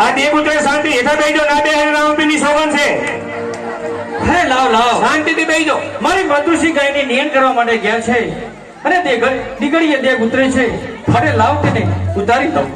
આ બે પુત્ર શાંતિ હેઠા બેજો ના બે રામપીની સોગન છે. હે લાવ લાવ. શાંતિથી બેજો મારી મધુસિંહ ગાયની નિયન કરવા માટે ગયા છે. અને તે દીકરીએ દેહ ઉતરે છે. ફરે લાવ તેને ઉતારી દઉં.